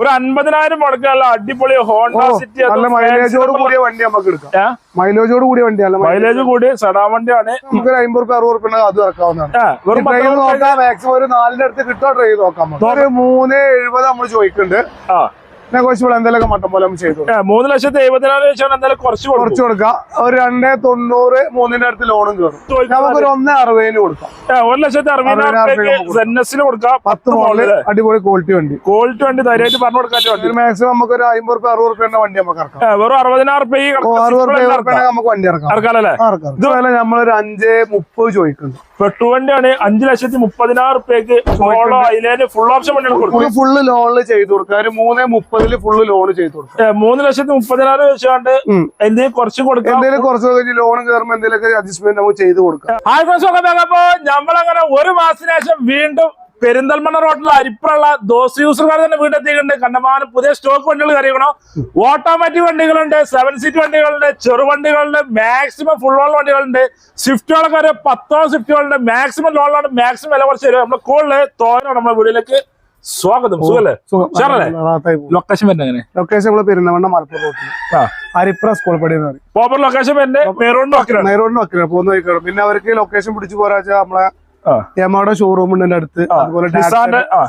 ഒരു അൻപതിനായിരം മുടക്കാനുള്ള അടിപൊളി ഹോണ്ട സിറ്റി നല്ല മൈലേജോട് കൂടിയ വണ്ടി നമുക്ക് എടുക്കാം. മൈലേജോട് കൂടിയ വണ്ടി അല്ല മൈലേജ് കൂടി സടാ വണ്ടിയാണ്. നമുക്ക് ഒരു അമ്പത് റുപ്യ അറുപത് റുപ്യ അത് ഇറക്കാവുന്നതാണ്. മാക്സിമം ഒരു നാലിന്റെ അടുത്ത് കിട്ടോ ട്രൈ നോക്കാം. ഒരു മൂന്ന് എഴുപത് നമ്മൾ ചോദിക്കുന്നുണ്ട്. നെഗോഷ്യബിൾ എന്തെങ്കിലും മട്ടം പോലെ ചെയ്തു കൊടുക്കാം. മൂന്ന് ലക്ഷത്തി എഴുപത്തിനാല് വെച്ചാൽ എന്തായാലും കുറച്ച് കുറച്ച് കൊടുക്കാം. ഒരു രണ്ടേ തൊണ്ണൂറ് മൂന്നിന്റെ അടുത്ത് ലോണും കയറും നമുക്ക് ഒരു ഒന്ന് അറുപതിന് കൊടുക്കാം. ഒരു ലക്ഷത്തി അറുപതിനായിരം കൊടുക്കാം. പത്ത് മോളിൽ അടിപൊളി ക്വാളിറ്റി വണ്ടി. ക്വാളിറ്റി വണ്ടി ധൈര്യമായിട്ട് പറഞ്ഞു കൊടുക്കാൻ വണ്ടി. മാക്സിമം നമുക്ക് ഒരു അമ്പത് റുപ്യ അറുപത് റുപ്യന്റെ വണ്ടി നമുക്ക് ഇറക്കാം. വെറും അറുപതിനായിരം റുപ്യ അറുപത് റുപ്യ നമുക്ക് വണ്ടി ഇറക്കാം. ഇറക്കാലല്ലേ ആ, ഇറക്കാം. ഇതുപോലെ നമ്മളൊരു അഞ്ച് മുപ്പത് ചോദിക്കുന്നു പെട്ടു വണ്ടിയാണ് അഞ്ചു ലക്ഷത്തി മുപ്പതിനായിരം റുപ്യക്ക് ഫുൾ ഓപ്ഷൻ വണ്ടിയാണ് ഫുള്ള് ലോണിൽ ചെയ്ത് കൊടുക്കാം. ഒരു മൂന്ന് മുപ്പതിൽ ഫുള്ള് ലോൺ ചെയ്ത് കൊടുക്കാം. മൂന്ന് ലക്ഷത്തി മുപ്പതിനായിരം വെച്ചാണ്ട് എന്തെങ്കിലും കുറച്ച് കൊടുക്കാം. എന്തെങ്കിലും കുറച്ച് കഴിഞ്ഞ് ലോൺ കയറുമ്പോൾ എന്തെങ്കിലും അഡ്ജസ്റ്റ്മെന്റ് നമുക്ക് ചെയ്ത് കൊടുക്കാം. ഹായ് ഫ്രണ്ട്സ് ഒക്കെ നമ്മളങ്ങനെ ഒരു മാസത്തിന് ശേഷം വീണ്ടും പെരിന്തൽമണ്ണ റോഡിലുള്ള അരിപ്പുള്ള ദോസ് യൂസർമാർ തന്നെ വീട്ടിലെത്തിയിട്ടുണ്ട് കണ്ടമാനം പുതിയ സ്റ്റോക്ക് വണ്ടികൾ കറിയണോ ഓട്ടോമാറ്റിക് വണ്ടികളുണ്ട് സെവൻ സീറ്റ് വണ്ടികളുണ്ട് ചെറുവണ്ടികളുണ്ട് മാക്സിമം ഫുൾ ലോൺ വണ്ടികളുണ്ട്. സ്വിഫ്റ്റുകളൊക്കെ ഒരു പത്തോളം സ്വിഫ്റ്റുകളുണ്ട് മാക്സിമം ലോണിലാണ് മാക്സിമം വില കുറച്ച് തരും നമ്മുടെ കൂടുതൽ തോരണം നമ്മുടെ വീട്ടിലേക്ക് സ്വാഗതം സുഖല്ലേ? ലൊക്കേഷൻ വരുന്നത് എങ്ങനെ? ലൊക്കേഷൻ നമ്മൾ പെരുന്നവണ്ണ മലപ്പുറം റോട്ടിൽ അരിപ്ര സ്കൂൾ പടി എന്ന് പറയും. പ്രോപ്പർ ലൊക്കേഷൻ വരുന്നത് വെക്കണം പോകുന്ന വഴിക്കണം പിന്നെ അവർക്ക് ലൊക്കേഷൻ പിടിച്ചു പോരാച്ച നമ്മളെ. യമയുടെ ഷോറൂം ഉണ്ട് എന്റെ അടുത്ത്. അതുപോലെ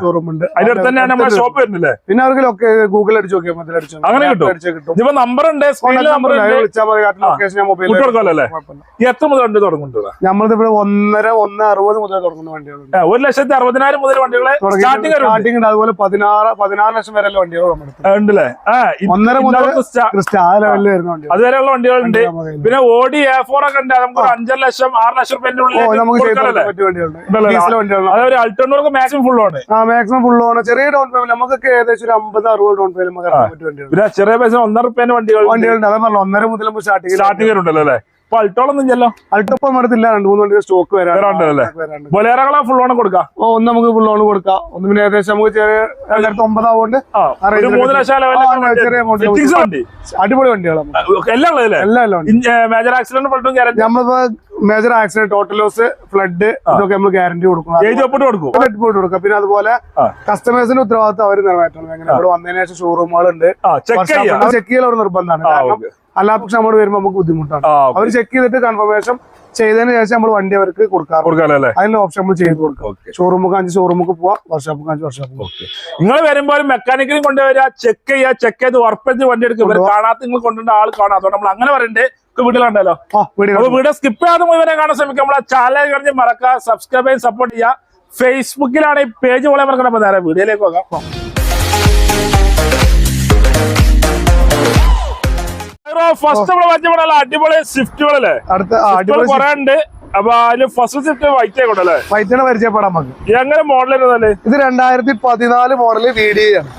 ഷോറൂം ഉണ്ട്. അതിന്റെ അടുത്ത് തന്നെയാണ് നമ്മുടെ ഷോപ്പ് വരുന്നില്ലേ? പിന്നെ അവർക്ക് ഗൂഗിൾ അടിച്ചു നോക്കിയാൽ മതി അടിച്ചു അങ്ങനെ കിട്ടും? നമ്പർ ഉണ്ട് വിളിച്ചാൽ മതി. ലൊക്കേഷൻ ഞാൻ എത്ര മുതൽ വണ്ടി തുടങ്ങുന്നുണ്ട് നമ്മളിത് ഇവിടെ ഒന്നര ഒന്ന് അറുപത് മുതൽ തുടങ്ങുന്ന വണ്ടികളുണ്ട്. ഒരു ലക്ഷത്തി അറുപതിനായിരം മുതൽ വണ്ടികളെ സ്റ്റാർട്ടിംഗ് ഉണ്ട്. അതുപോലെ പതിനാറ് പതിനാറ് ലക്ഷം വരെ വണ്ടികൾ ഉണ്ടല്ലേ? ഒന്നര മുതൽ ആ ലെവലിൽ വരുന്ന അതുവരെയുള്ള വണ്ടികളുണ്ട്. പിന്നെ ഓടി എ ഫോർ ഒക്കെ ഉണ്ട്. നമുക്ക് അഞ്ചര ലക്ഷം ആറ് ലക്ഷം രൂപ നമുക്ക് വണ്ടികളുണ്ട്. അൾട്ടോണർക്ക് മാക്സിമം ഫുൾ ആണ്. ആ മാക്സിമം ഫുൾ ആണ്. ചെറിയ ഡൗൺ പേയ്മെന്റ് നമുക്കൊക്കെ ഏകദേശം ഒരു അമ്പത് അറുപത് ഡൗൺ പേയ്മെന്റ് നമുക്ക് ഇറക്കാൻ ചെറിയ പൈസ ഒന്നര റുപ്യന്റെ വണ്ടികൾ വണ്ടികളുണ്ട്. അതേ പറഞ്ഞു ഒന്നര മുതൽ നമുക്ക് സ്റ്റാർട്ടിംഗ് സ്റ്റാർട്ടിംഗ് വരുന്നുണ്ടല്ലോ അല്ലേ? അപ്പൊ അൾട്ടോളൊന്നും ചെല്ലോ അൾട്ടോപ്പം അടുത്തില്ല. രണ്ട് മൂന്ന് വണ്ടികൾ സ്റ്റോക്ക് ബൊലേറകളെ ഫുൾ കൊടുക്കാം? ഓ ഒന്ന് നമുക്ക് ഫുൾ ഓൺ കൊടുക്കാം. ഒന്ന് പിന്നെ ഏകദേശം നമുക്ക് ചെറിയ രണ്ടായിരത്തി ഒമ്പതാവുകൊണ്ട് അടിപൊളി വണ്ടികളാണ് എല്ലാം മേജർ ആക്സിഡന്റ് നമ്മളിപ്പോ major accident total loss flood ഇതൊക്കെ നമ്മൾ ഗ്യാരണ്ടി കൊടുക്കും. കൊടുക്കും. കൊടുക്കാം. പിന്നെ അതുപോലെ. കസ്റ്റമേഴ്സിന്റെ ഉത്തരവാദിത്തം അവർ നിറവേറ്റണം. എങ്ങനെ ഇവിടെ വന്നതിന് ശേഷം ഷോറൂമുകളുണ്ട് ഉണ്ട് ചെക്ക് ചെയ്യാൻ ചെയ്യൽ അവിടെ നിർബന്ധമാണ്. കാരണം. അല്ലാത്ത പക്ഷെ നമ്മൾ വരുമ്പോൾ നമുക്ക് ബുദ്ധിമുട്ടാണ്. അവർ ചെക്ക് ചെയ്തിട്ട് കൺഫർമേഷൻ ചെയ്തതിന് ശേഷം നമ്മൾ വണ്ടി അവർക്ക് അല്ലേ? അതിന്റെ ഓപ്ഷൻ നമ്മൾ ചെയ്ത് കൊടുക്കാം. ഷോറൂമുക്ക് അഞ്ച് ഷോറൂമുക്ക് പോവാം. വർഷാപ്പ് അഞ്ച് വർഷാപ്പ് നിങ്ങൾ വരുമ്പോൾ മെക്കാനിക്കലും കൊണ്ടുവരാ ചെക്ക് ചെയ്യാ ചെക്ക് ചെയ്ത് ഉറപ്പിച്ച് വണ്ടി എടുക്കും. കാണാത്ത നിങ്ങൾ കൊണ്ടുവരുന്ന ആൾ കാണാം. അതുകൊണ്ട് നമ്മൾ അങ്ങനെ പറയണ്ടേ. വീട്ടിലുണ്ടല്ലോ. വീഡിയോ അപ്പൊ വീഡിയോ സ്കിപ്പ് ചെയ്യാതെ മുഴുവനെ കാണാൻ ശ്രമിക്കുക നമ്മളെ ചാനൽ കഴിഞ്ഞ് മറക്കുക സബ്സ്ക്രൈബ് ചെയ്ത് സപ്പോർട്ട് ചെയ്യുക ഫേസ്ബുക്കിലാണ് ഈ പേജ് പോലെ മറക്കണം അപ്പൊ നേരെ വീഡിയോയിലേക്ക് പോകാം. ഫസ്റ്റ് നമ്മൾ പരിചയപ്പെടാനുള്ള അടിപൊളി സ്വിഫ്റ്റുകളല്ലേ അടുത്ത കുറെ ഉണ്ട്. അപ്പൊ അതിൽ ഫസ്റ്റ് സ്വിഫ്റ്റ് വൈറ്റ് ആയിക്കോട്ടെ വൈറ്റിനെ പരിചയപ്പെടാൻ നമുക്ക്. എങ്ങനെ മോഡൽ ഇത് രണ്ടായിരത്തി പതിനാല് മോഡൽ വി ഡി ആണ്.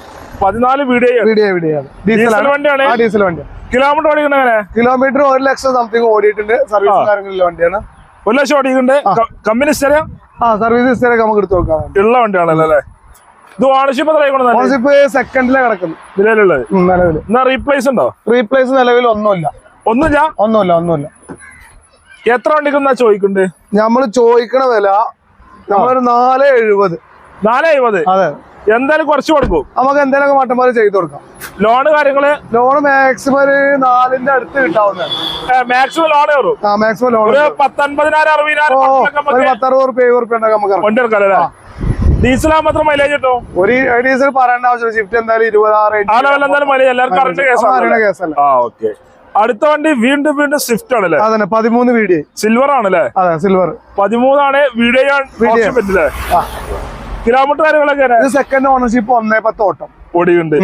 പതിനാല് വീഡിയോ ഡീസൽ വണ്ടിയാണ്. ഡീസൽ വണ്ടി. കിലോമീറ്റർ ഓടിക്കുന്ന കിലോമീറ്റർ ഒരു ലക്ഷം സംതിങ് ഓടിയിട്ടുണ്ട്. സർവീസ് കാര്യങ്ങളിലെ വണ്ടിയാണ്. ഒരു ലക്ഷം ഓടിക്കുന്നുണ്ട്. കമ്പനി സ്ഥലം ആ സർവീസ് ഹിസ്റ്ററി നമുക്ക് എടുത്ത് നോക്കാം. ഉള്ള വണ്ടിയാണല്ലോ അല്ലേ? ഇത് ഓണർഷിപ്പ് ഓണർഷിപ്പ് സെക്കൻഡിലെ കിടക്കുന്നു നിലവിലുള്ളത്. നിലവിൽ എന്നാ റീപ്ലേസ് ഉണ്ടോ? റീപ്ലേസ് നിലവിൽ ഒന്നുമില്ല. ഒന്നുമില്ല? ഒന്നുമില്ല ഒന്നുമില്ല. എത്ര വണ്ടിക്കെന്നാ ചോദിക്കുന്നുണ്ട്? നമ്മൾ ചോദിക്കണ വില നമ്മളൊരു നാല് എഴുപത്. നാല് എഴുപത്? അതെ. എന്തായാലും കുറച്ച് കൊടുക്കും. നമുക്ക് എന്തെങ്കിലും മട്ടന്മാര് ചെയ്തു കൊടുക്കാം. ലോണ് കാര്യങ്ങൾ? ലോൺ മാക്സിമം ഒരു നാലിന്റെ അടുത്ത് കിട്ടാവുന്നതാണ്. മാക്സിമം ലോൺ കയറും ആ മാക്സിമം ലോൺ ഒരു പത്തൊൻപതിനായിരം അറുപതിനായിരം ഓ പത്തിനൊക്കെ ഒരു നമുക്ക് പത്തറുപത് റുപ്യ എഴുപത് റുപ്യ ഉണ്ടെങ്കിൽ നമുക്ക് വണ്ടി എടുക്കാം അല്ലേ ഡീസൽ മാത്രം മൈലേജ് കിട്ടും? ഒരു ഡീസൽ പറയേണ്ട ആവശ്യമില്ല. ഷിഫ്റ്റ് എന്തായാലും ഇരുപതാറ് ആ ലെവൽ എന്തായാലും മൈലേജ് എല്ലാവർക്കും കറണ്ട് കേസാണ് അറിയണ കേസല്ല ആ ഓക്കെ അടുത്ത വണ്ടി വീണ്ടും വീണ്ടും സ്വിഫ്റ്റ് ആണല്ലേ? അതന്നെ പതിമൂന്ന് വീഡിയോ സിൽവർ ആണല്ലേ? അതെ സിൽവർ പതിമൂന്നാണ് വീഡിയോ പറ്റില്ലേ. കിലോമീറ്റർ കാര്യങ്ങളൊക്കെ? ഇത് സെക്കൻഡ് ഓണർഷിപ്പ് ഒന്നേ പത്ത് ഓട്ടം ഓടിയുണ്ട്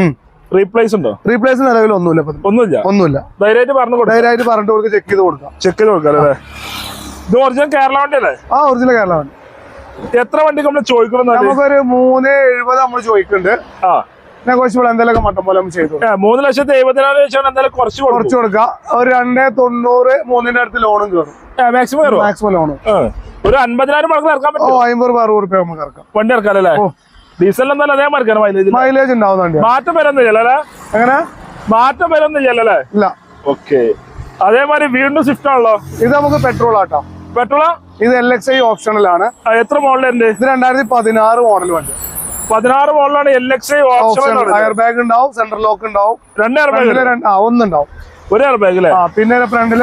റീപ്ലേസ് ഉണ്ടോ? റീപ്ലേസ് നിലവിൽ ഒന്നുമില്ല ഒന്നുമില്ല? ഒന്നുമില്ല. ധൈര്യമായിട്ട് പറഞ്ഞു കൊടുക്കാം. ധൈര്യമായിട്ട് പറഞ്ഞിട്ട് കൊടുത്ത് ചെക്ക് ചെയ്ത് കൊടുക്കാം. ചെക്ക് ചെയ്ത് കൊടുക്കാം അല്ലേ? ഇത് ഒറിജിനൽ കേരള വണ്ടി അല്ലേ? ആ ഒറിജിനൽ കേരള വണ്ടി. എത്ര വണ്ടിക്ക് നമ്മൾ ചോദിക്കണം നമുക്കൊരു മൂന്ന് എഴുപത് നമ്മൾ ചോദിക്കുന്നുണ്ട്. ആ. നെഗോഷ്യബിൾ എന്തെങ്കിലും മട്ടം പോലെ ചെയ്തു. മൂന്ന് ലക്ഷത്തി എഴുപത്തിനാല് ലക്ഷം എന്തായാലും കുറച്ച് കുറച്ച് കൊടുക്കാം ഒരു രണ്ടേ തൊണ്ണൂറ് മൂന്നിന്റെ അടുത്ത് ലോണും കയറും മാക്സിമം മാക്സിമം ലോൺ ഒരു അൻപതിനായിരം മടക്കിൽ ഇറക്കാൻ പറ്റും അമ്പത് രൂപ അറുപത് റുപ്യ നമുക്ക് ഇറക്കാം വണ്ടി ഇറക്കാം അല്ലേ. ഡീസൽ എന്തായാലും അതേ മറിക്കണം മൈലേജ് മൈലേജ് ഉണ്ടാവുന്നുണ്ട് മാറ്റം വരുന്നില്ല അല്ലേ? എങ്ങനെ? മാറ്റം വരുന്നില്ല അല്ലേ? ഇല്ല. ഓക്കെ അതേമാതിരി വീണ്ടും സ്വിഫ്റ്റ് ആണല്ലോ. ഇത് നമുക്ക് പെട്രോൾ ആട്ടോ. പെട്രോളാ ഇത് എൽ എക്സ് ഐ ഓപ്ഷനിലാണ് എത്ര മോഡലുണ്ട് ഇത് രണ്ടായിരത്തി പതിനാറ് മോഡൽ വണ്ടി. പതിനാറ് മോളിലാണ് L X option air bag ഉണ്ടാവും സെൻട്രൽ ലോക്ക് ഉണ്ടാവും. രണ്ട് എയർ ബാഗ് ഒന്നുണ്ടാവും. ഒരു എയർ ബാഗ് അല്ലേ? പിന്നെ ഫ്രണ്ടിൽ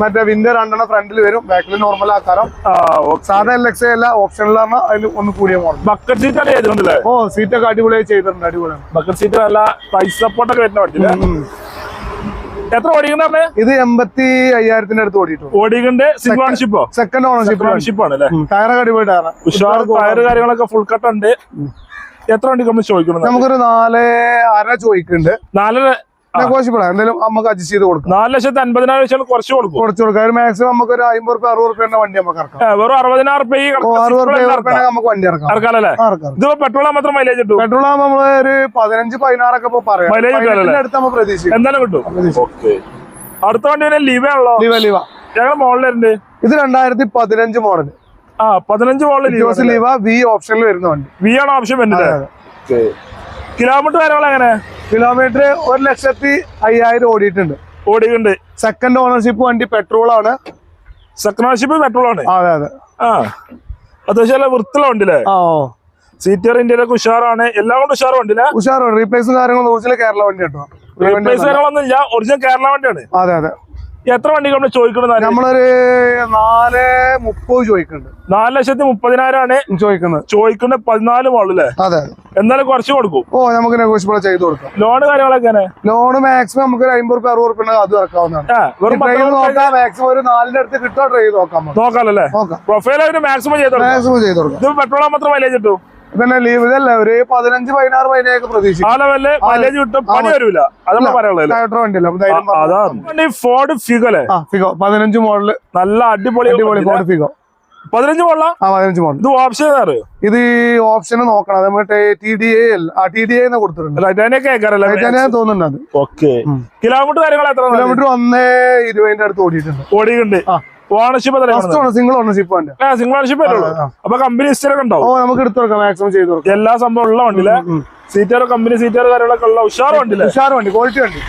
മറ്റേ വിൻഡോ രണ്ടെണ്ണം ഫ്രണ്ടിൽ വരും. ബാക്കിൽ നോർമൽ ആക്കാരം സാധാ എൽ എക്സ് അല്ല ഓപ്ഷനിൽ പറഞ്ഞാൽ അതിൽ ഒന്ന് കൂടിയ മോഡൽ ബക്കറ്റ് സീറ്റ് ആണ് ചെയ്തിട്ടുണ്ടല്ലേ? ഓ സീറ്റൊക്കെ അടിപൊളിയായി ചെയ്തിട്ടുണ്ട് അടിപൊളിയാണ്. ബക്കറ്റ് സീറ്റ് നല്ല പൈസ സപ്പോർട്ടൊക്കെ വരുന്ന പറ്റില്ല. എത്ര ഓടിക്കുന്ന ഇത് എൺപത്തി അയ്യായിരത്തിന്റെ അടുത്ത് ഓടിയിട്ടുണ്ട്. ഓടിക്കണ്ടേ സിംഗിൾ ഓണർഷിപ്പോ സെക്കൻഡ് ഓണർഷിപ്പ് ഓണർഷിപ്പ് ആണ്. അല്ലേ? ടയറൊക്കെ അടിപൊളി ടയർ ഉഷാർ ടയർ കാര്യങ്ങളൊക്കെ ഫുൾ കട്ട് ഉണ്ട്. എത്ര വണ്ടി നമ്മൾ ചോദിക്കണം നമുക്കൊരു നാല് അര ചോദിക്കുന്നുണ്ട്. നാലര നെഗോഷ്യബിൾ എന്തായാലും നമുക്ക് അഡ്ജസ്റ്റ് ചെയ്ത് കൊടുക്കാം. നാല് ലക്ഷത്തി അൻപതിനായിരം വെച്ചാൽ കുറച്ച് കൊടുക്കും. കുറച്ച് കൊടുക്കും. മാക്സിമം നമുക്ക് ഒരു അമ്പത് റുപ്യ അറുപത് റുപ്യ വണ്ടി നമുക്ക് ഇറക്കാം. വെറും അറുപതിനായിരം റുപ്യ അറുപത് റുപ്യ നമുക്ക് വണ്ടി ഇറക്കാം. ഇറക്കാം അല്ലേ? ഇതിപ്പോ പെട്രോൾ മാത്രം മൈലേജ് കിട്ടും? പെട്രോൾ ആകുമ്പോൾ നമ്മൾ ഒരു പതിനഞ്ച് പതിനാറൊക്കെ ഇപ്പൊ പറയാം. മൈലേജ് അടുത്ത് നമ്മൾ പ്രതീക്ഷിക്കും. എന്തായാലും കിട്ടും. അടുത്ത വണ്ടി ലിവ ഉള്ളോ ലിവ ലീവ ഞങ്ങൾ മോഡലുണ്ട് ഇത് രണ്ടായിരത്തി പതിനഞ്ച് മോഡൽ ആ പതിനഞ്ച് മോഡൽ ലിവ വി ഓപ്ഷനിൽ വരുന്ന വണ്ടി. വി ആണ് ഓപ്ഷൻ വരുന്നത്. കിലോമീറ്റർ കാര്യങ്ങൾ എങ്ങനെ? കിലോമീറ്റർ ഒരു ലക്ഷത്തി അയ്യായിരം ഓടിയിട്ടുണ്ട്. ഓടിയിട്ടുണ്ട്. സെക്കൻഡ് ഓണർഷിപ്പ് വണ്ടി പെട്രോൾ ആണ്. സെക്കൻഡ് ഓണർഷിപ്പ് പെട്രോൾ ആണ്? അതെ അതെ. ആ. അത്യാവശ്യം വൃത്തിയുള്ള വണ്ടിയില്ലേ? ആ സീറ്റർ ഇന്ത്യയിലൊക്കെ ഉഷാറാണ്. എല്ലാം കൊണ്ട് ഉഷാർ വണ്ടിയില്ല? ഉഷാറാണ്. റീപ്ലേസും കാര്യങ്ങളും കേരള വണ്ടി കേട്ടോ. റീപ്ലേസ് കാര്യങ്ങളൊന്നും ഇല്ല. ഒറിജിനൽ കേരള വണ്ടിയാണ്. അതെ അതെ. എത്ര വണ്ടി നമ്മൾ ചോദിക്കുന്നത് നമ്മളൊരു നാല് മുപ്പത് ചോദിക്കുന്നുണ്ട്. നാല് ലക്ഷത്തി മുപ്പതിനായിരം ആണ് ചോദിക്കുന്നത്. ചോദിക്കുന്നത് പതിനാല് മോളില്ലേ അതെ. എന്നാലും കുറച്ച് കൊടുക്കും. ഓ നമുക്ക് നെഗോഷ്യബിൾ ചെയ്ത് കൊടുക്കാം. ലോൺ കാര്യങ്ങളൊക്കെ ലോൺ മാക്സിമം നമുക്ക് ഒരു അമ്പത് റുപ്യ അറുപത് റുപ്യ അത് ഇറക്കാവുന്നതാണ്. മാക്സിമം ഒരു നാലിന്റെ അടുത്ത് കിട്ടോ ട്രൈ നോക്കാം നോക്കാം. പ്രൊഫൈൽ മാക്സിമം ചെയ്ത് കൊടുക്കാം. മാക്സിമം ചെയ്ത് കൊടുക്കാം. ഇത് പെട്രോൾ മാത്രം മൈലേജ് കിട്ടും? പിന്നെ ലീവ് ഇതല്ല? ഒരു പതിനഞ്ച് പതിനാറ് പതിനേഴ് പ്രതീക്ഷിക്കും. ആ ലെവലിൽ മൈലേജ് കിട്ടും പണി വരില്ല അതാണ്. ഫോർഡ് ഫിഗോ ഫിഗോ പതിനഞ്ച് മോഡൽ നല്ല അടിപൊളി അടിപൊളി ഫോർഡ് ഫിഗോ പതിനഞ്ച് മോള ആ? പതിനഞ്ച് മോഡൽ ഇത് ഓപ്ഷൻ ഇത് ഓപ്ഷൻ നോക്കണം. അത് മറ്റേ ടി ഡി എ ആ ടി ഡി എ കൊടുത്തിട്ടുണ്ട്. തോന്നുന്നുണ്ട് കിലോമീറ്റർ കാര്യങ്ങൾ എത്ര കിലോമീറ്റർ ഒന്നേ ഇരുപതിന്റെ അടുത്ത് ഓടിയിട്ടുണ്ട്. ഓടിയിട്ടുണ്ട്. ആ. ഓണർഷിപ്പ് സിംഗിൾ ഓണർഷിപ്പ് വണ്ടി? Single ownership. അപ്പൊ കമ്പനി ഹിസ്റ്ററി ഒക്കെ ഓ ഉണ്ടാവും നമുക്ക് എടുത്തു കൊടുക്കാം മാക്സിമം ചെയ്തു കൊടുക്കാം. എല്ലാ സംഭവം ഉള്ള വണ്ടിയിലെ. സീറ്റർ കമ്പനി സീറ്റർ കാര്യങ്ങളൊക്കെ ഉള്ള ഉഷാർ വണ്ടിയിലെ. ഉഷാർ വണ്ടി ക്വാളിറ്റി വണ്ടി.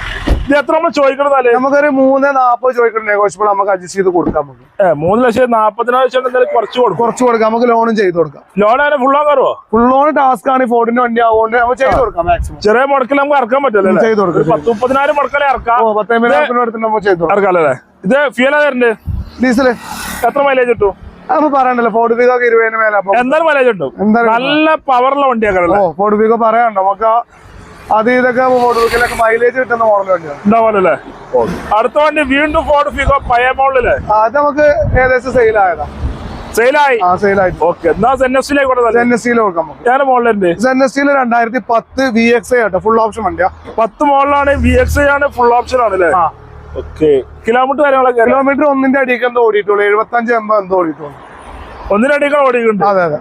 എത്ര നമ്മൾ ചോദിക്കണതല്ലേ നമുക്കൊരു മൂന്ന് നാപ്പത് ചോദിക്കണം നെഗോഷ്യബിൾ നമുക്ക് അഡ്ജസ്റ്റ് ചെയ്ത് കൊടുക്കാം നമുക്ക്. മൂന്ന് ലക്ഷം നാപ്പതിനായിരം കുറച്ച് കൊടുക്കും. കുറച്ച് കൊടുക്കാം നമുക്ക് ലോണും ചെയ്ത് കൊടുക്കാം. ലോൺ അതിനെ ഫുൾ ആകാറോ ഫുൾ ലോൺ ടാസ്ക് ആണ് ഈ ഫോർഡിന്റെ വണ്ടി ആവുകൊണ്ട് നമുക്ക് ചെയ്ത് കൊടുക്കാം മാക്സിമം ചെറിയ മുടക്കിൽ നമുക്ക് ഇറക്കാൻ പറ്റില്ല അല്ലേ? ചെയ്ത് കൊടുക്കാം പത്ത് മുപ്പതിനായിരം മുടക്കലേ ഇറക്കാം. ഓ പത്തമ്പതിനായിരത്തിന് അടുത്ത് നമുക്ക് ചെയ്ത് കൊടുക്കാം. ഇറക്കാല്ലേ ഇത് ഫ്യൂൽ ആയതുണ്ട് ഡീസൽ എത്ര മൈലേജ് കിട്ടും? പറയണ്ടല്ലോ ഇരുപതിന് മേലെ എന്തായാലും മൈലേജ് കിട്ടും? നല്ല പവറുള്ള വണ്ടിയാക്കാറല്ലേ ഓ ഫോർഡ് ഫിഗോ പറയാനുണ്ടോ? നമുക്ക് അത് ഇതൊക്കെ ഫിഗിലൊക്കെ മൈലേജ് കിട്ടുന്ന മോഡൽ വണ്ടിയാണ് ഉണ്ടാവുമല്ലേ അടുത്ത വണ്ടി വീണ്ടും ഫോർഡ് ഫിഗോ പഴയ മോളിൽ അത് നമുക്ക് ഏകദേശം സെയിൽ ആയതാ. സെയിലായി രണ്ടായിരത്തി പത്ത് V X auto full option വണ്ടിയാ. പത്ത് മോഡലാണ് വി എക്സ് ആണ് ഫുൾ ഓപ്ഷൻ ആണല്ലേ കിലോമീറ്റർ കാര്യങ്ങളൊക്കെ കിലോമീറ്റർ ഒന്നിന്റെ അടിക്ക് എന്തോ ഓടിയിട്ടുള്ളൂ എഴുപത്തഞ്ച് എൺപത് എന്തോ ഓടിയിട്ടുള്ളൂ. ഒന്നിന്റെ ഒന്നിനടിക്കാൻ ഓടിയിട്ടുണ്ട്. അതെ അതെ.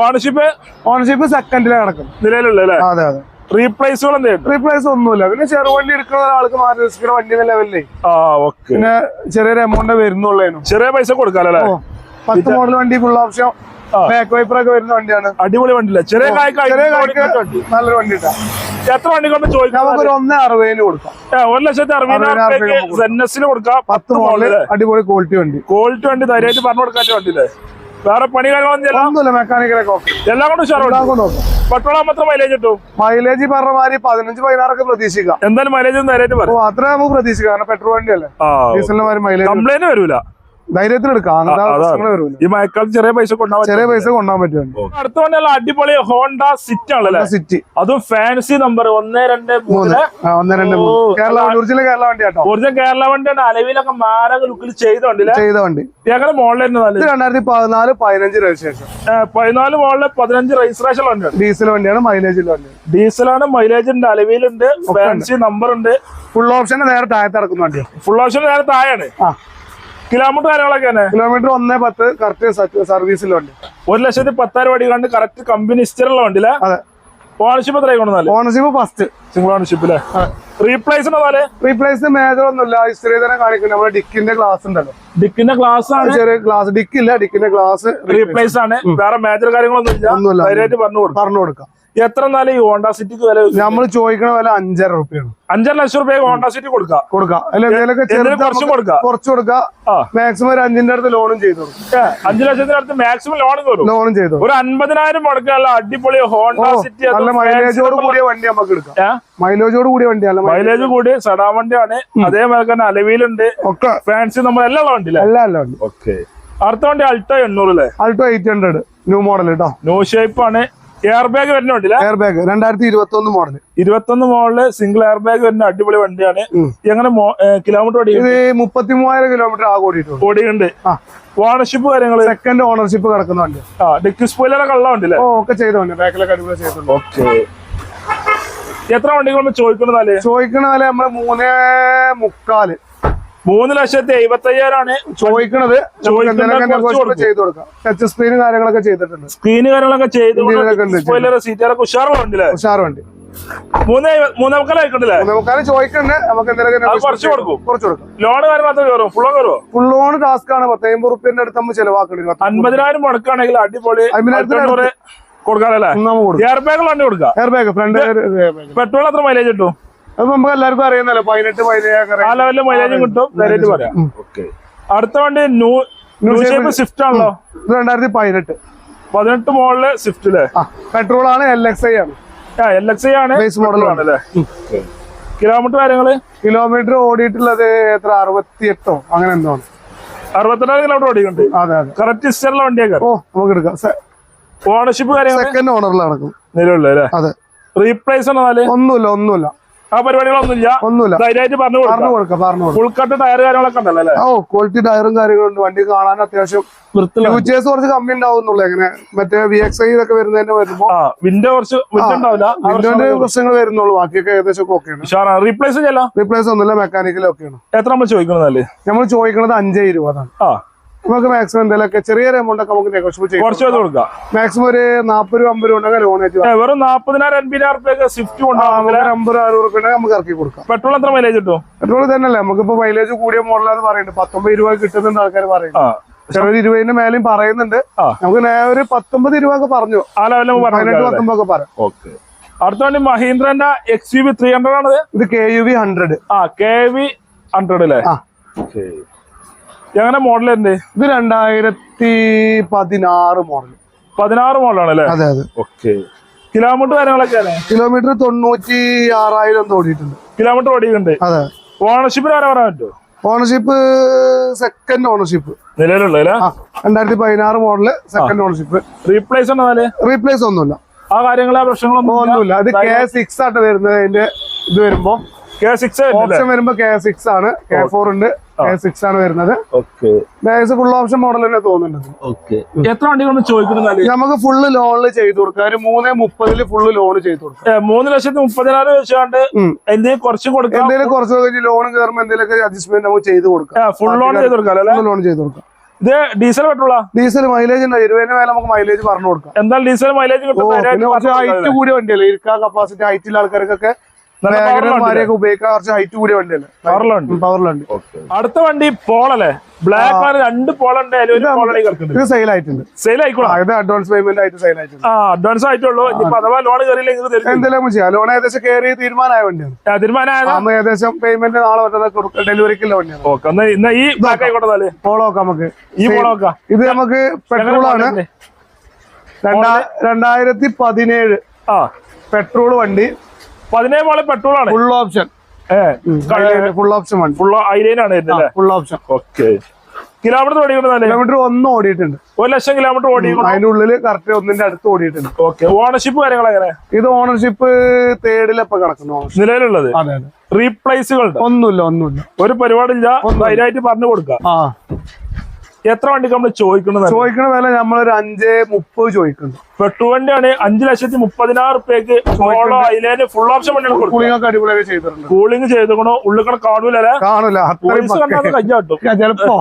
ഓണർഷിപ്പ് ഓണർഷിപ്പ് സെക്കൻഡിലാണ് നടക്കും. നിലവിലുള്ള അതെ അതെ. റീപ്ലേസുകൾ റീപ്ലേസ് ഒന്നുമില്ല. പിന്നെ ചെറുവണ്ടി എടുക്കുന്ന ഒരാൾക്ക് മാറി റിസ്കിയുടെ വണ്ടി ലെവലിലേ ആ ഓക്കെ പിന്നെ ചെറിയൊരു എമൗണ്ട് വരുന്നുള്ളേ ചെറിയ പൈസ കൊടുക്കാല്ലേ പത്ത് മോഡൽ വണ്ടി ഫുൾ ഓപ്ഷൻ ബാക്ക് വൈപ്പർ ഒക്കെ വരുന്ന വണ്ടിയാണ്. അടിപൊളി വണ്ടിയില്ല? ചെറിയ വണ്ടി നല്ലൊരു വണ്ടി എത്ര വണ്ടി കൊണ്ട് ചോദിക്കാം നമുക്ക് ഒന്ന് അറുപതിന് കൊടുക്കാം. ഒരു ലക്ഷത്തി അറുപതിനായിരം കൊടുക്കാം. പത്ത് മോഡൽ അടിപൊളി ക്വാളിറ്റി വണ്ടി. ക്വാളിറ്റി വണ്ടി ധൈര്യമായിട്ട് പറഞ്ഞു കൊടുക്കാത്ത വണ്ടിയില്ലേ വേറെ പണി കാര്യങ്ങളൊന്നും മെക്കാനിക്കലെ എല്ലാം കൊണ്ട് എല്ലാം പെട്രോൾ മാത്രം മൈലേജ് കിട്ടും? മൈലേജ് പറഞ്ഞ മാതിരി പതിനഞ്ച് പതിനാറൊക്കെ പ്രതീക്ഷിക്കാം. എന്തായാലും മൈലേജ് ധൈര്യമായിട്ട് ഓ പറയും അത്ര നമുക്ക് പ്രതീക്ഷിക്കാം. കാരണം പെട്രോൾ വണ്ടിയല്ലേ ഡീസലിന് മൈലേജ് കംപ്ലൈന്റ് വരൂല. അതാണ്. ഈ മഴക്കാലത്ത് ചെറിയ പൈസ കൊണ്ടാവാൻ ചെറിയ പൈസ കൊണ്ടാൻ പറ്റും അടുത്ത വണ്ടിയുള്ള അടിപൊളി ഹോണ്ട സിറ്റ് ആണല്ലേ? സിറ്റി. അതും ഫാൻസി നമ്പർ ഒന്ന് രണ്ട് മൂന്ന്. ഒന്ന് രണ്ട് കേരള വണ്ടി ഒറിജിനൽ കേരള വണ്ടി ആട്ടോ ഒറിജിനൽ കേരള വണ്ടിയാണ്. അലവിലൊക്കെ മാരക ലുക്കിൽ ചെയ്ത വണ്ടി ചെയ്ത വണ്ടി. ഞങ്ങളുടെ നല്ല. രണ്ടായിരത്തി പതിനാല് പതിനഞ്ച് രജിസ്ട്രേഷൻ പതിനാല് മോളിലെ പതിനഞ്ച് രജിസ്ട്രേഷൻ വണ്ടിയാണ് ഡീസൽ വണ്ടിയാണ് മൈലേജ് വണ്ടി. ഡീസലാണ് മൈലേജ് ഉണ്ട് അലവിലുണ്ട് ഫാൻസി നമ്പർ ഉണ്ട്. ഫുൾ ഓപ്ഷൻ നേരെ താഴെ ഇറക്കുന്ന വണ്ടിയാണ് ഫുൾ ഓപ്ഷൻ നേരെ താഴെയാണ്. കിലോമീറ്റർ കാര്യങ്ങളൊക്കെ തന്നെ? കിലോമീറ്റർ ഒന്നേ പത്ത് കറക്റ്റ് സർവീസിൽ വണ്ടി. ഒരു ലക്ഷത്തി പത്തായിരം അടി കണ്ട് കറക്റ്റ് കമ്പനി ഹിസ്റ്ററുള്ള വണ്ടിയിലെ? അതെ. ഓണർഷിപ്പ് എത്ര കൊണ്ടുവന്നാൽ? ഓണർഷിപ്പ് ഫസ്റ്റ് സിംഗിൾ ഓണർഷിപ്പിലെ റീപ്ലേസ് പോലെ റീപ്ലേസ് മേജർ ഒന്നുമില്ല. ഹിസ്റ്ററി തന്നെ കാണിക്കുന്നത് നമ്മുടെ ഡിക്കിന്റെ ഗ്ലാസ് ഉണ്ടല്ലോ. ഡിക്കിന്റെ ഗ്ലാസ് ആണ്. ചെറിയ ഗ്ലാസ് ഡിക്കില്ല ഡിക്കിന്റെ ഗ്ലാസ് റീപ്ലേസ് ആണ്. വേറെ മേജർ കാര്യങ്ങളൊന്നും ഇല്ല പറഞ്ഞു കൊടുക്കാം. എത്ര നല്ല ഈ ഹോണ്ട സിറ്റിക്ക് വില നമ്മൾ ചോദിക്കണ വില അഞ്ചര റുപ്യാണ്. അഞ്ചര ലക്ഷം റുപ്യ ഹോണ്ട സിറ്റി കൊടുക്കാം? കൊടുക്കാം. കുറച്ച് കൊടുക്കാം. കുറച്ച് കൊടുക്കാം. മാക്സിമം ഒരു അഞ്ചിന്റെ അടുത്ത് ലോണും ചെയ്തു കൊടുക്കും. അഞ്ചു ലക്ഷത്തിന്റെ അടുത്ത് മാക്സിമം ലോൺ തരും. ലോണും ചെയ്തു ഒരു അൻപതിനായിരം മുടക്കാനുള്ള അടിപൊളി ഹോണ്ട സിറ്റി നല്ല മൈലേജോട് കൂടിയ വണ്ടി നമുക്ക് എടുക്കാം. മൈലേജോട് കൂടിയ വണ്ടി അല്ല മൈലേജ് കൂടി സടാ വണ്ടിയാണ്. അതേപോലെ തന്നെ അലവിയിലുണ്ട്. ഒക്കെ. ഫാൻസി നമ്മൾ എല്ലാ വണ്ടിയില്ല? എല്ലാ അല്ല വണ്ടി. ഓക്കെ. അടുത്ത വണ്ടി അൾട്ടോ എണ്ണൂറ് അല്ലേ? Alto eight hundred new model കേട്ടോ ന്യൂ ഷേപ്പ് ആണ്. എയർ ബാഗ് വരുന്ന വണ്ടിയില്ലേ എയർ ബാഗ് രണ്ടായിരത്തി ഇരുപത്തി ഒന്ന് മോഡൽ ഇരുപത്തൊന്ന് മോഡൽ സിംഗിൾ എയർ ബാഗ് വരുന്ന അടിപൊളി വണ്ടിയാണ്. എങ്ങനെ കിലോമീറ്റർ ഓടി ഇത് മുപ്പത്തി മൂവായിരം കിലോമീറ്റർ ആകെ ഓടിയിട്ടുണ്ട്. ഓടിയുണ്ട് ഓണർഷിപ്പ് കാര്യങ്ങൾ സെക്കൻഡ് ഓണർഷിപ്പ് കിടക്കുന്ന വണ്ടി. ആ ഡിക്കി സ്പോയിലൊക്കെ ഉള്ള വണ്ടിയില്ലേ? ഓ ഒക്കെ ചെയ്തോണ്ട് ബാക്കിലൊക്കെ അടിപൊളി ചെയ്തിട്ടുണ്ട്. ഓക്കെ. എത്ര വണ്ടികൾ ചോദിക്കണ വില നമ്മൾ മൂന്നേ മുക്കാൽ. മൂന്ന് ലക്ഷത്തി എഴുപത്തി അയ്യായിരമാണ് ചോദിക്കണത് ചോദിക്കുന്നത് ടച്ച് സ്ക്രീനും കാര്യങ്ങളൊക്കെ ചെയ്തിട്ടുണ്ട്. സ്ക്രീന് കാര്യങ്ങളൊക്കെ. ചെയ്ത് സീറ്റുകളൊക്കെ ഉഷാറുള്ള വണ്ടിയില്ലേ ഉഷാർ വണ്ടി മൂന്ന് എഴുപ- മൂന്നേ മുക്കാൽ ആയിക്കണ്ടില്ലേ നമുക്ക് എന്തെങ്കിലും കുറച്ച് കൊടുക്കും. കുറച്ച് കൊടുക്കും. ലോണ് കാര്യം മാത്രം കയറും ഫുള്ളോ കയറുമോ ഫുൾ ലോൺ ടാസ്ക് ആണ്. പത്തമ്പത് റുപ്യന്റെ അടുത്ത് നമ്മൾ ചെലവാക്കേണ്ടി. അൻപതിനായിരം മുടക്കാണെങ്കിൽ അടിപൊളി. അൻപതിനായിരത്തിന് തൊണ്ണൂറ് കൊടുക്കാനല്ലേ നമുക്ക് കൊടുക്കും. എയർ ബാഗ് വണ്ടി കൊടുക്കാം. എയർ ബാഗ് ഫ്രണ്ട് പെട്രോൾ എത്ര മൈലേജ് കിട്ടും? അത് നമുക്ക് എല്ലാവർക്കും അറിയുന്നല്ലോ. പതിനെട്ട് പതിനേഴ് ആ ലെവലിൽ മൈലേജും കിട്ടും. ധൈര്യമായിട്ട് പറയാം. ഓക്കെ അടുത്ത വണ്ടി ന്യൂ ന്യൂ ഷേപ്പ് സ്വിഫ്റ്റ് ആണല്ലോ. ഇത് രണ്ടായിരത്തി പതിനെട്ട്. പതിനെട്ട് മോളിൽ സ്വിഫ്റ്റ് അല്ലേ പെട്രോൾ ആണ് എൽ എക്സ് ഐ ആണ്. ആ എൽ എക്സ് ഐ ആണ് മോഡലാണല്ലേ model ആണ്. അല്ലേ കിലോമീറ്റർ കാര്യങ്ങൾ? കിലോമീറ്റർ ഓടിയിട്ടുള്ളത് എത്ര? അറുപത്തി എട്ടോ അങ്ങനെ എന്തോ അറുപത്തിനാല് കിലോമീറ്റർ ഓടിക്കുന്നുണ്ട് അതെ അതെ. കറക്റ്റ് ഹിസ്റ്ററിലെ വണ്ടിയൊക്കെ ഓ നമുക്ക് എടുക്കാം. ഓണർഷിപ്പ് കാര്യങ്ങൾ സെക്കൻഡ് ഓണറിൽ നടക്കും. നിലവിലുള്ള അല്ലേ അതെ റീപ്ലേസ് ഒന്നുമില്ല ഒന്നുമില്ല. ആ പരിപാടികളൊന്നുമില്ല. ഒന്നുമില്ല. ധൈര്യമായിട്ട് പറഞ്ഞു പറഞ്ഞു കൊടുക്കാം പറഞ്ഞു കൊടുക്കാം. ഫുൾ കട്ട് ടയർ കാര്യങ്ങളൊക്കെ ഉണ്ടല്ലോ അല്ലേ? ഓ ക്വാളിറ്റി ടയറും കാര്യങ്ങളുണ്ട്. വണ്ടി കാണാൻ അത്യാവശ്യം ഫ്യൂച്ചേഴ്സ് കുറച്ച് കമ്മി ഉണ്ടാവുന്നുള്ളൂ എങ്ങനെ മറ്റേ വി എക്സ് ഐ ഇതൊക്കെ വരുന്നതിന്റെ വരുമ്പോ. വിൻഡോ കുറച്ച് ഉണ്ടാവില്ല. വിൻഡോന്റെ പ്രശ്നങ്ങൾ വരുന്നുള്ളൂ. ബാക്കിയൊക്കെ ഏകദേശം ഒക്കെ ഓക്കെയാണ് റീപ്ലേസ് ചെയ്യാം റീപ്ലേസ് ഒന്നുമില്ല. മെക്കാനിക്കലും ഒക്കെയാണ് എത്ര നമ്മൾ അല്ലേ? നമ്മൾ ചോദിക്കുന്നത് അഞ്ചേ ഇരുപതാണ്. ആ. നമുക്ക് മാക്സിമം എന്തെങ്കിലുമൊക്കെ ചെറിയ എമൗണ്ട് ഒക്കെ നമുക്ക് നെഗോഷ്യബിൾ കുറച്ച് കൊടുക്കാം. മാക്സിമം ഒരു നാൽപ്പത് രൂപ അമ്പത് രൂപ ഉണ്ടെങ്കിൽ ലോൺ ആയിട്ട് വെറും നാപ്പതിനായിരം അൻപതിനായിരം റുപ്യൊക്കെ സ്വിഫ്റ്റ് ഒരു അമ്പത് അറുപത് രൂപ ഉണ്ടെങ്കിൽ നമുക്ക് ഇറക്കി കൊടുക്കാം. പെട്രോൾ എത്ര മൈലേജ് കിട്ടും? പെട്രോൾ തന്നെയല്ലേ നമുക്കിപ്പോ മൈലേജ് കൂടിയ മോഡലാന്ന് പറയുന്നത് പത്തൊമ്പത് രൂപ കിട്ടുന്നുണ്ട് ആൾക്കാർ പറയുന്നത്. ചെറിയ ചിലർ ഇരുപതിന്റെ മേലെയും പറയുന്നുണ്ട്. നമുക്ക് ഒരു പത്തൊമ്പത് രൂപ ഒക്കെ പറഞ്ഞു. ആ ലെവലിൽ പതിനെട്ട് പത്തൊമ്പത് ഒക്കെ പറയാം ഓക്കെ. അടുത്ത വണ്ടി മഹീന്ദ്രന്റെ X U V three hundred ആണത്? ഇത് കെ യു വി ഹൺഡ്രഡ് ആ കെ വി ഹൺഡ്രഡ് അല്ലേ? എങ്ങനെ മോഡൽ ഉണ്ട് ഇത് രണ്ടായിരത്തി പതിനാറ് മോഡൽ പതിനാറ് മോഡലാണ് അല്ലേ അതെ അതെ. ഓക്കെ കിലോമീറ്റർ കാര്യങ്ങളൊക്കെയാണ് കിലോമീറ്റർ തൊണ്ണൂറ്റി ആറായിരം ഓടിയിട്ടുണ്ട് കിലോമീറ്റർ ഓടിയിട്ടുണ്ട്. അതെ. ഓണർഷിപ്പിന് ആരാ പറയാൻ പറ്റുമോ ഓണർഷിപ്പ് സെക്കൻഡ് ഓണർഷിപ്പ് നിലവിലുള്ള രണ്ടായിരത്തി പതിനാറ് model second ownership replace replace ഒന്നുമില്ല. ആ കാര്യങ്ങളെ പ്രശ്നങ്ങളൊന്നും ഒന്നുമില്ല. ഇത് കെ സിക്സ് ആയിട്ട് വരുന്നത്. അതിന്റെ ഇത് വരുമ്പോ ഓപ്ഷൻ വരുമ്പോ കെ സിക്സ് ആണ്. കെ ഫോർ ഉണ്ട്. കെ സിക്സ് ആണ് വരുന്നത്. ബാഗ്സ് ഫുൾ ഓപ്ഷൻ മോഡൽ തന്നെ തോന്നുന്നുണ്ട്. ഓക്കെ എത്ര വണ്ടികളൊന്നും ചോദിക്കണമെന്നാൽ നമുക്ക് ഫുള്ള് ലോണിൽ ചെയ്തു കൊടുക്കാം. ഒരു മൂന്ന് മുപ്പതിൽ ഫുള്ള് ലോൺ ചെയ്തു കൊടുക്കാം. മൂന്ന് ലക്ഷത്തി മുപ്പതിനായിരം വെച്ചാണ്ട്. എന്തെങ്കിലും കുറച്ച് കൊടുക്കാം. എന്തെങ്കിലും കുറച്ച് കഴിഞ്ഞ് ലോൺ കയറുമ്പോൾ എന്തെങ്കിലും അഡ്ജസ്റ്റ്മെന്റ് നമുക്ക് ചെയ്തു കൊടുക്കാം. ഫുൾ ലോൺ ചെയ്ത് കൊടുക്കാം ലോൺ ചെയ്ത് കൊടുക്കാം. ഇത് ഡീസൽ പെട്രോളാ? ഡീസൽ മൈലേജ് ഉണ്ട്. ഇരുപതിന് മേലെ നമുക്ക് മൈലേജ് പറഞ്ഞു കൊടുക്കാം. എന്തായാലും ഡീസൽ മൈലേജ് കിട്ടും. ഹൈറ്റ് കൂടിയ വണ്ടിയല്ലേ? ഇരിക്കാ കപ്പാസിറ്റി ഹൈറ്റുള്ള ആൾക്കാർക്കൊക്കെ കുറച്ച് ഹൈറ്റ് കൂടിയ വണ്ടിയല്ലേ? പവറിലുണ്ട് പവറിലുണ്ട് അടുത്ത വണ്ടി പോളല്ലേ? ബ്ലാക്ക് രണ്ട് പോളുണ്ട് അതിൽ ഒരു പോളാണ് കിടക്കുന്നത് ഇത് സെയിൽ ആയിട്ടുണ്ട്. സെയിൽ ആയിക്കോളാം. അഡ്വാൻസ് പേയ്മെന്റ് ആയിട്ട് സെയിൽ ആയിട്ടുണ്ട്. ആ അഡ്വാൻസ് ആയിട്ടുള്ളൂ. അഥവാ ലോൺ കയറിയില്ലെങ്കിൽ തരും. എന്തെങ്കിലും ചെയ്യാം. ലോൺ ഏകദേശം കയറി തീരുമാനമായ വണ്ടിയാണ്. ആ, തീരുമാനമായതാ നമ്മൾ ഏകദേശം പേയ്മെന്റ് നാളെ മറ്റന്നാൾ ഡെലിവറിക്കുള്ള വണ്ടിയാണ്. ഓക്കെ എന്നാ ഇന്ന് ഈ ബ്ലാക്ക് ആയിക്കോട്ടെ എന്നാൽ. പോളോ നമുക്ക്. ഈ പോള ഇത് നമുക്ക് പെട്രോൾ ആണ്. രണ്ടാ- രണ്ടായിരത്തി പതിനേഴ് ആ. പെട്രോൾ വണ്ടി. പതിനേഴ് മോളെ പെട്രോൾ ആണ്. Full option full option full ഐലൈനാണ് full option okay kilometre ഓടിക്കണമെന്നാൽ കിലോമീറ്റർ ഒന്ന് ഓടിയിട്ടുണ്ട്. ഒരു ലക്ഷം കിലോമീറ്റർ ഓടിയിട്ടുണ്ട് അതിന്റെ ഉള്ളിൽ കറക്റ്റ് ഒന്നിന്റെ അടുത്ത് ഓടിയിട്ടുണ്ട്. ഓക്കെ ഓണർഷിപ്പ് കാര്യങ്ങൾ എങ്ങനെ? ഇത് ഓണർഷിപ്പ് തേർഡിലൊക്കെ കിടക്കുന്നു നിലവിലുള്ളത്? റീപ്ലേസുകളുണ്ട് ഒന്നുമില്ല ഒന്നുമില്ല. ഒരു പരിപാടിയില്ല ധൈര്യമായിട്ട് പറഞ്ഞു കൊടുക്കാം ആ. എത്ര വണ്ടിക്ക് നമ്മൾ ചോദിക്കുന്നത്? ചോദിക്കണ വില നമ്മളൊരു അഞ്ച് മുപ്പത് ചോദിക്കുന്നു. പെട്രോൾ വണ്ടിയാണ് അഞ്ചു ലക്ഷത്തി മുപ്പതിനായിരം റുപ്യക്ക് ഫുൾ ഓപ്ഷൻ വണ്ടികൾ കൊടുക്കും കുളിങ്ങൊക്കെ അടിപൊളിയൊക്കെ ചെയ്തിട്ടുണ്ട്. കൂളിംഗ് ചെയ്തോണോ ഉള്ളിക്കണ കാണൂലേ കാണൂല ചിലപ്പോ.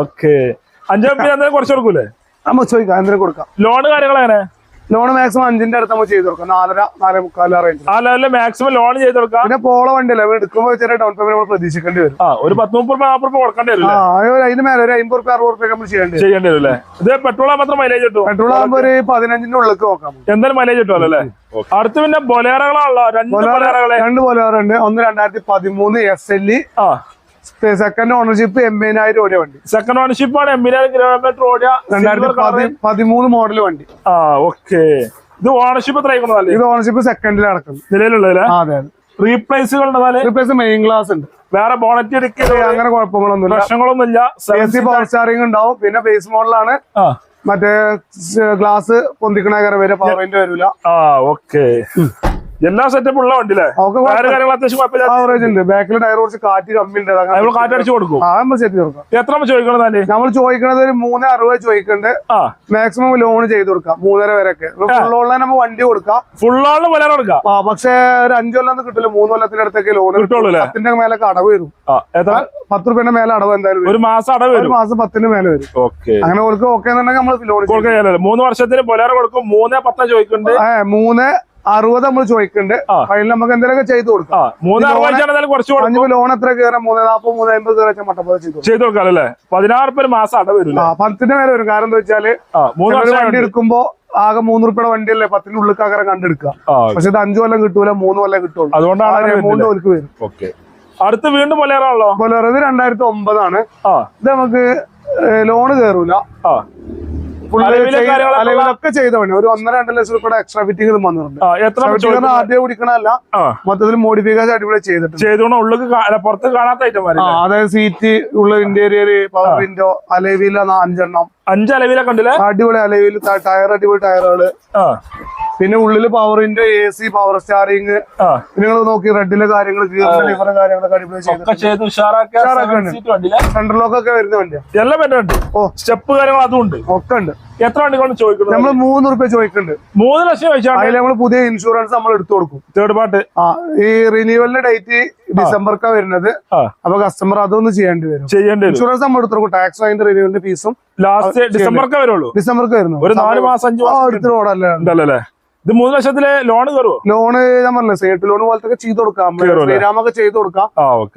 ഓക്കെ അഞ്ചു പിന്നെ എന്തെങ്കിലും കുറച്ച് കൊടുക്കൂലേ? നമുക്ക് ചോദിക്കാം എന്തിനാ കൊടുക്കാം. ലോണ് കാര്യങ്ങൾ എങ്ങനെ? ലോൺ മാക്സിമം അഞ്ചിന്റെ അടുത്ത് നമ്മൾ ചെയ്ത് കൊടുക്കാം. നാലര നാലേ മുക്കാൽ റേഞ്ച് ആ ലെവലിൽ മാക്സിമം ലോൺ ചെയ്ത് കൊടുക്കാം. പിന്നെ പോള വണ്ടിയല്ലേ? എടുക്കുമ്പോൾ ചെറിയ ഡൗൺ പേയ്മെന്റ് നമ്മൾ പ്രതീക്ഷിക്കേണ്ടി വരും. ആ ഒരു പത്ത് മുപ്പത് നാൽപ്പത് രൂപ കൊടുക്കേണ്ടി വരും അതിന് മേലെ ഒരു അമ്പത് റുപ്യ അറുപത് റുപ്യ നമ്മൾ ചെയ്യേണ്ടി ചെയ്യേണ്ടി വരും അല്ലേ? ഇത് പെട്രോൾ മാത്രം മൈലേജ് കിട്ടും? പെട്രോൾ ആകുമ്പോൾ ഒരു പതിനഞ്ചിന്റെ ഉള്ളിലേക്ക് നോക്കാം എന്തായാലും മൈലേജ് കിട്ടുമല്ലോ അല്ലേ? അടുത്ത് പിന്നെ ബൊലേറകളാണല്ലോ. രണ്ട് ബൊലേറകളെ. രണ്ട് ബൊലേറുണ്ട് ഒന്ന് രണ്ടായിരത്തി പതിമൂന്ന് എസ് എൽ ഇ ആ. സെക്കൻഡ് ഓണർഷിപ്പ് എൺപതിനായിരം ഓടിയ വണ്ടി. സെക്കൻഡ് ഓണർഷിപ്പ് ആണ് എൺപതിനായിരം കിലോമീറ്റർ ഓടിയ രണ്ടായിരത്തി പതിമൂന്ന് മോഡൽ വണ്ടി. ആ ഓക്കെ ഇത് ഓണർഷിപ്പ് എത്ര ആയിക്കോളല്ലേ ഇത് ഓണർഷിപ്പ് സെക്കൻഡിൽ നടക്കുന്നു. നിലയിലുള്ള അതെ അതെ. റീപ്ലേസുകൾ റീപ്ലേസ് റിപ്ലേസ് മെയിൻ ക്ലാസ് ഉണ്ട്. വേറെ ബോണറ്റ് എടുക്കില്ല അങ്ങനെ കുഴപ്പങ്ങളൊന്നും പ്രശ്നങ്ങളൊന്നുമില്ല. എ സി പവർ സ്റ്റാറിംഗ് ഉണ്ടാവും. പിന്നെ ബേസ് മോഡലാണ് മറ്റേ ഗ്ലാസ് പൊന്തിക്കണ കയറി വരെ പവർ വരില്ല ആ ഓക്കെ എല്ലാ സെറ്റപ്പ് ഉള്ള വണ്ടിയിലെ? അത്യാവശ്യം ബാക്കിൽ ടയർ കുറച്ച് കാറ്റ് കമ്മി ഉണ്ട് നമ്മൾ കാറ്റടിച്ച് കൊടുക്കും. ആ നമ്മൾ സെറ്റ് കൊടുക്കാം. എത്ര ചോദിക്കണത് തന്നെ നമ്മൾ ചോദിക്കണത് ഒരു മൂന്ന് അറുപത് ചോദിക്കണ്ട്. മാക്സിമം ലോൺ ചെയ്ത് കൊടുക്കാം മൂന്നര വരെയൊക്കെ. ഫുൾ ഓൺലൈൻ നമ്മൾ വണ്ടി കൊടുക്കാം. ഫുൾ ഫുള്ളാണ് വില കൊടുക്കാം. ആ പക്ഷേ ഒരു അഞ്ചു കൊല്ലം കിട്ടില്ല. മൂന്ന് കൊല്ലത്തിന്റെ അടുത്തേക്ക് ലോൺ കിട്ടുള്ളൂ അതിന്റെ പത്തിന്റെ മേലൊക്കെ അടവ് വരും. പത്ത് റുപ്യന്റെ മേലെ അടവ് എന്തായാലും ഒരു മാസം അടവ് ഒരു മാസം പത്തിന്റെ മേലെ വരും. ഓക്കെ. അങ്ങനെ ഓർക്ക് ഓക്കെ എന്നുണ്ടെങ്കിൽ നമ്മൾ ലോൺ കൊടുക്കാം മൂന്ന് വർഷത്തിന് പൊലാറ കൊടുക്കും. മൂന്ന് പത്താ ചോദിക്കുന്നുണ്ട് മൂന്ന് അറുപത് നമ്മൾ ചോദിക്കുന്നുണ്ട് ഫൈനൽ നമുക്ക് എന്തെങ്കിലും ചെയ്ത് കൊടുക്കാം. ലോൺ എത്ര കയറാം? മൂന്ന് നാൽപ്പത് മൂന്ന് അമ്പത് കയറാൻ മട്ടപ്പോലെ ചെയ്ത് കൊടുക്കാം. അല്ലേ? പതിനാറ് രൂപ മാസം അടവ് പത്തിന്റെ മേലെ വരും. കാരണം എന്താ വെച്ചാൽ വണ്ടി എടുക്കുമ്പോ ആകെ മൂന്ന് റുപ്യയുടെ വണ്ടിയല്ലേ? പത്തിന്റെ പത്തിന് ഉള്ളിക്കാകരം കണ്ടെടുക്കുക പക്ഷെ ഇത് അഞ്ചു കൊല്ലം കിട്ടൂല മൂന്ന് കൊല്ലം കിട്ടുള്ളൂ. അതുകൊണ്ടാണ് എമൗണ്ട് ഓർക്ക് വരും. ഓക്കെ. അടുത്ത് വീണ്ടും പൊലേറാണല്ലോ പൊലേറത് ഇത് രണ്ടായിരത്തി ഒമ്പതാണ്. ഇത് നമുക്ക് ലോണ് കയറൂല. അലവിലൊക്കെ ചെയ്ത പണി ഒരു ഒന്നര രണ്ട് ലക്ഷം രൂപയുടെ എക്സ്ട്രാ ഫിറ്റിംഗ് വന്നിട്ടുണ്ട്? ആദ്യം കുടിക്കണല്ല ആ. മൊത്തത്തിൽ മോഡിഫിക്കേഷൻ അടിപൊളി ചെയ്തിട്ടുണ്ട്. ചെയ്തോണ ഉള്ളിൽ പുറത്ത് കാണാത്ത ഐറ്റം അതായത് സീറ്റ് ഉള്ള ഇന്റീരിയർ പവർ വിൻഡോ അലവില അഞ്ചെണ്ണം. അഞ്ച് അലവിലെ കണ്ടില്ലേ അടിപൊളി അലവിൽ ടയർ അടിപൊളി ടയറുകൾ പിന്നെ ഉള്ളിൽ പവറിന്റെ എ സി പവർ സ്റ്റാറിങ് നിങ്ങൾ നോക്കി റെഡിലെ കാര്യങ്ങൾ ലിവറും കാര്യങ്ങളൊക്കെ ഒക്കെ വരുന്ന വണ്ടിയാ. എല്ലാം പറ്റുന്നുണ്ട് ഓ. സ്റ്റെപ്പ് കാര്യങ്ങൾ അതും ഉണ്ട്. ഒക്കെ ഉണ്ട്. എത്ര വണ്ടികളാണ് ചോദിക്കുന്നത്? നമ്മൾ മൂന്ന് റുപ്യ ചോദിക്കുന്നുണ്ട്. മൂന്ന് ലക്ഷം ചോദിച്ചാൽ അതിൽ നമ്മൾ പുതിയ ഇൻഷുറൻസ് നമ്മൾ എടുത്തു കൊടുക്കും. തേർഡ് പാർട്ട് ആ ഈ റിന്യൂവലിന്റെ ഡേറ്റ് ഡിസംബർക്കാ വരുന്നത്. അപ്പൊ കസ്റ്റമർ അതൊന്നും ചെയ്യേണ്ടി വരും. ചെയ്യേണ്ടി ഇൻഷുറൻസ് നമ്മൾ എടുത്തു കൊടുക്കും. ടാക്സ് അതിന്റെ റിന്യൂവലിന്റെ ഫീസും ലാസ്റ്റ് ഡിസംബർക്ക് വരുള്ളൂ. ഡിസംബർക്ക് വരുന്നു ഒരു നാല് മാസം അഞ്ചു മാസം എടുത്തിട്ട് ഓടല്ലേ? ഇത് മൂന്ന് ലക്ഷത്തിൽ ലോൺ കയറുമോ ലോണ് ഞാൻ പറഞ്ഞില്ല സേഫ് ലോൺ പോലത്തെ ചെയ്ത് കൊടുക്കാം. ശ്രീരാമൊക്കെ ചെയ്ത് കൊടുക്കാം.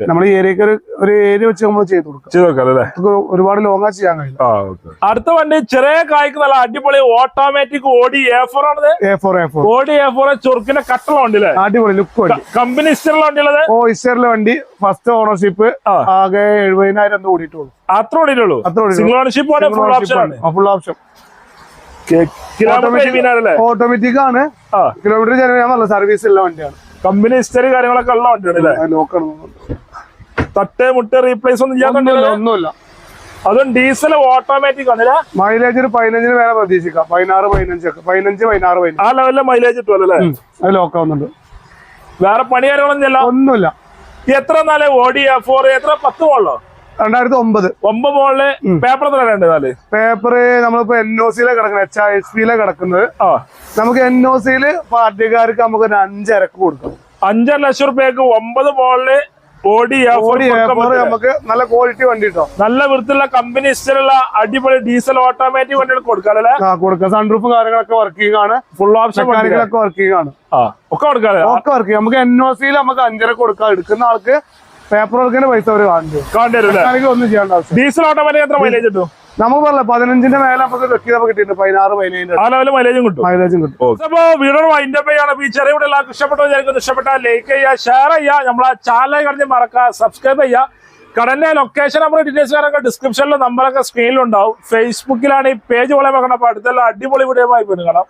നമ്മുടെ ഏരിയക്ക് ഒരു ഏരിയ വെച്ച് നമ്മൾ ചെയ്ത് കൊടുക്കാം. ചെയ്ത് നോക്കാം അല്ലേ? ഒരുപാട് ലോങ്ങാ ചെയ്യാൻ കഴിയും അടുത്ത വണ്ടി ചെറിയ കായ്ക്ക് നല്ല അടിപൊളി ഓട്ടോമാറ്റിക് ഓടി എ ഫോർ ആണത്. A four A four Audi A four ചുരുക്കിന്റെ കട്ടുള്ള വണ്ടി അല്ലേ? അടിപൊളി ലുക്ക് വണ്ടി. കമ്പനി ഇഷ്ടമുള്ള വണ്ടിയുള്ളത് ഓ ഇസ്റ്ററിലെ വണ്ടി. ഫസ്റ്റ് ഓണർഷിപ്പ് ആകെ എഴുപതിനായിരം കൂടിയിട്ടുള്ളൂ അത്ര ഓടിയിട്ടുള്ളൂ. അത്ര. സിംഗിൾ ഓണർഷിപ്പ് ആണ് ഫുൾ ഓപ്ഷൻ ആണ്. ഫുൾ ഓപ്ഷൻ ഓട്ടോമാറ്റിക് ആണ്. കിലോമീറ്റർ ചെലവ് നല്ല സർവീസ് ഉള്ള വണ്ടിയാണ്. കമ്പനി ഹിസ്റ്ററി കാര്യങ്ങളൊക്കെ ഉള്ള വണ്ടിയാണ് ലോക്കാണ് തട്ട് മുട്ട് റീപ്ലേസ് ഒന്നും ചെയ്യാൻ ഒന്നുമില്ല ഒന്നുമില്ല. അതും ഡീസൽ ഓട്ടോമാറ്റിക് ആണ് മൈലേജ് ഒരു പതിനഞ്ചിന് വേറെ പ്രതീക്ഷിക്കാം. പതിനാറ് പതിനഞ്ചൊക്കെ പതിനഞ്ച് പതിനാറ് പതിനഞ്ച്. ആ ലെവലിലെ മൈലേജ് കിട്ടുമല്ലോ അത് ലോക്കാവുന്നുണ്ട് വേറെ പണി കാര്യങ്ങളൊന്നും ഇല്ല ഒന്നുമില്ല. എത്ര നാളെ ഓടി ഫോർ എത്ര? പത്ത് മോളിലോ രണ്ടായിരത്തി ഒമ്പത് ഒമ്പത് മോളിൽ പേപ്പർ എത്ര രണ്ട് നാല് പേപ്പർ നമ്മളിപ്പോ എൻ ഒ സിയിലെ കിടക്കുന്നത് എച്ച് എച്ച് പിയിലെ കിടക്കുന്നത്. ആ. നമുക്ക് എൻ ഒ സിയിൽ പാർട്ടിക്കാർക്ക് നമുക്ക് ഒരു അഞ്ചരക്ക് കൊടുക്കാം. അഞ്ചര ലക്ഷം റുപ്യക്ക് ഒമ്പത് മോളിൽ ഓടി നമുക്ക് നല്ല ക്വാളിറ്റി വണ്ടി കിട്ടും. നല്ല വൃത്തിയുള്ള കമ്പനി ഇഷ്ടമുള്ള അടിപൊളി ഡീസൽ ഓട്ടോമാറ്റിക് വണ്ടികൾ കൊടുക്കാല്ലേ ആ കൊടുക്കാം. സൺറൂഫും കാര്യങ്ങളൊക്കെ വർക്കിംഗ് ആണ്. ഫുൾ ഓപ്ഷൻ കാര്യങ്ങളൊക്കെ വർക്കിംഗ് ആണ്. ആ ഒക്കെ കൊടുക്കാം ഒക്കെ വർക്ക് ചെയ്യാം നമുക്ക് എൻ ഒ സിയിൽ നമുക്ക് അഞ്ചര കൊടുക്കാം. എടുക്കുന്ന ആൾക്ക് പേപ്പർ വർക്കിന്റെ പൈസ അവർ കാണിച്ചു. ഒന്നും ചെയ്യേണ്ട ആവശ്യം ഡീസൽ ഓട്ടോമാറ്റിക് എത്ര മൈലേജ് കിട്ടും? നമുക്ക് പറഞ്ഞില്ല പതിനഞ്ചിന്റെ മേലെ നമുക്ക് വ്യക്തിഗത കിട്ടിയിട്ടുണ്ട് പതിനാറ് പതിനേഴിന്റെ ആ ലെവലിൽ മൈലേജും കിട്ടും. മൈലേജും കിട്ടും. അപ്പൊ വീഡിയോ വൈൻഡ് അപ്പ് ചെയ്യാണ്. അപ്പൊ ഈ ചെറിയ വീഡിയോ എല്ലാവർക്കും ഇഷ്ടപ്പെട്ടോ വിചാരിക്കുന്നു. ഇഷ്ടപ്പെട്ടാൽ ലൈക്ക് ചെയ്യുക ഷെയർ ചെയ്യുക. നമ്മളെ ചാനൽ കടഞ്ഞ് മറക്കുക സബ്സ്ക്രൈബ് ചെയ്യുക. കടലിന്റെ ലൊക്കേഷൻ നമ്പർ ഡീറ്റെയിൽസ് കാര്യമൊക്കെ ഡിസ്ക്രിപ്ഷനിൽ നമ്പറൊക്കെ സ്ക്രീനിലുണ്ടാവും ഫേസ്ബുക്കിലാണ് ഈ പേജ് പോലെ വെക്കണം അപ്പൊ അടുത്തുള്ള അടിപൊളി വീഡിയോ ആയി പിന്നെ കാണാം.